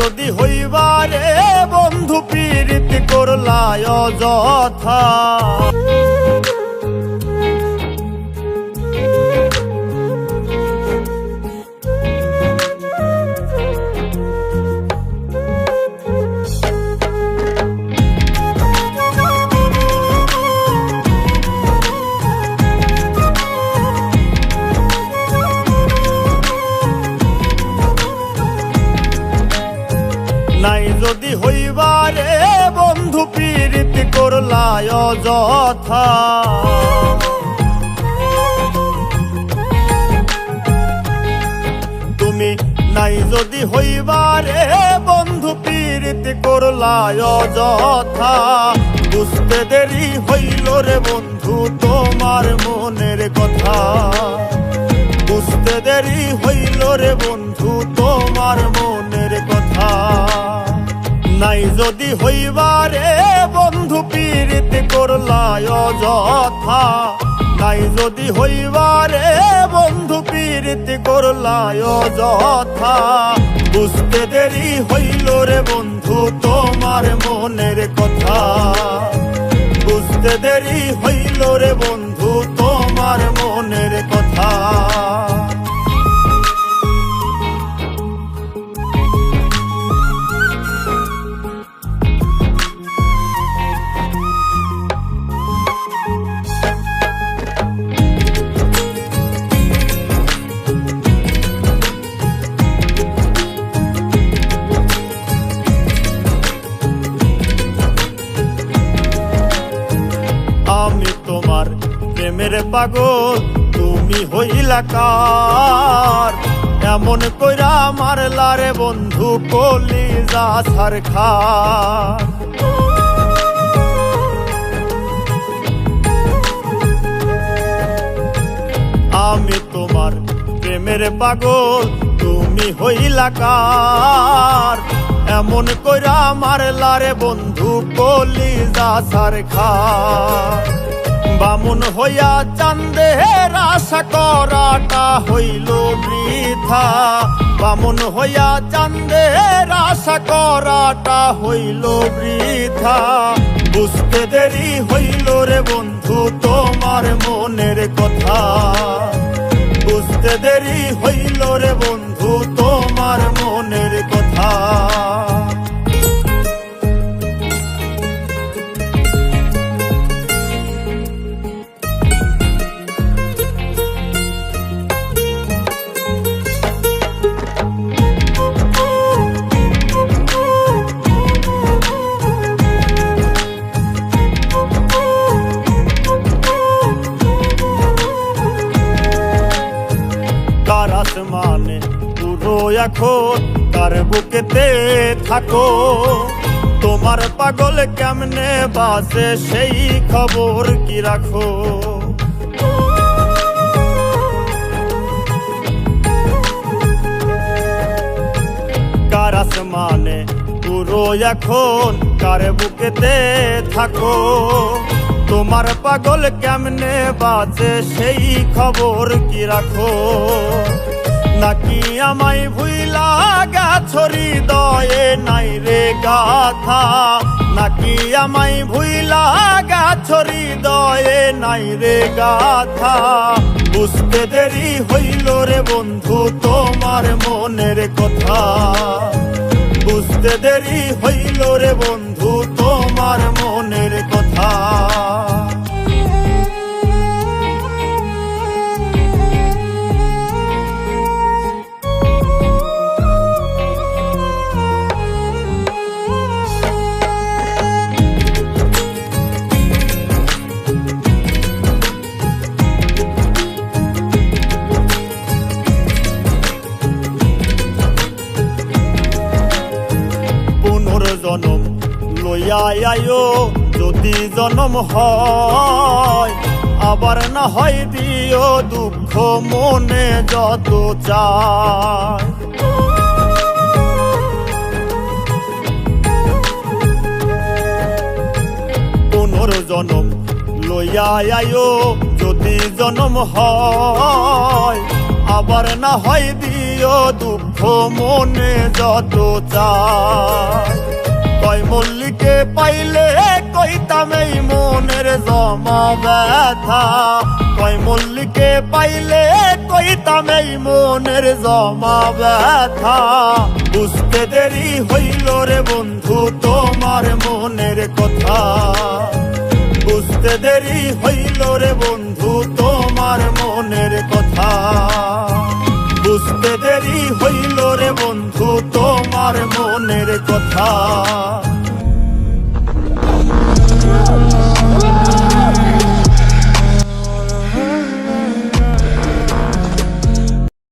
যদি হইবারে বন্ধু পীড়িত করলায় যথা হইবারে বন্ধু পীড়িত করলায় যথা তুমি নাই যদি হইবারে বন্ধু পীড়িত করলায় যথা বুঝতে দেরি হইল রে বন্ধু, তোমার মনের কথা। বুঝতে দেরি হইল নাই যদি হইবারে বন্ধু পীড়িত করলায় যথা নাই যদি হইবারে বন্ধু পীড়িত করলায় যথা বুঝতে দেরি হইল রে বন্ধু, তোমার মনের কথা। বুঝতে দেরি হইল রে বন্ধু প্রেমের পাগল, তুমি হইলা কার? এমন কইরা মারলা রে বন্ধু কলি যা সার খা আমি তোমার প্রেমের পাগল, তুমি হইলা কার? এমন কইরা মারলা রে বন্ধু কলি যা সার খা বামুন হইয়া চান্দের আশা করাটা হইল বৃথা। বামুন হইয়া চান্দের আশা করাটা হইল বৃথা। বুঝতে দেরি হইল রে বন্ধু, তোমার মনের কথা। বুঝতে দেরি হইল রে বন্ধু এখন কার বুকেতে থাকো। তোমার পাগল কেমনে বাসে সেই খবর কি রাখো? কার আসমানে পুরো এখন, কার বুকেতে থাকো? তোমার পাগল কেমনে বাজে সেই খবর কি রাখো? নাকি আমায় ভুইলা গাছরি দয়ে নাই রে গাথা? নাকি আমায় ভুইলা গাছরি দয়ে নাই রে গাথা? বুঝতে দেরি হইল রে বন্ধু, তোমার মনের কথা। বুঝতে দেরি হইল রে বন্ধু, তোমার মনের কথা। লইয়া আয়ো যদি জনম হয়, আবার না হয় দিও দুঃখ মনে যত চায়। পুনর্জনম লইয়া আয়ো যদি জনম হয়, আবার না হয় দিও দুঃখ মনে যত চায়। জয় মল্লিকে পাইলে কইতাম এই মনের জমা ব্যথা? জয় মল্লিকে পাইলে কইতাম এই মনের জমা ব্যথা? বুঝতে দেরি হইল রে বন্ধু, তোমার মনের কথা। বুঝতে দেরি হইল রে বন্ধু, তোমার মনের কথা। বুঝতে দেরি হইল রে বন্ধু, তোমার মনের কথা।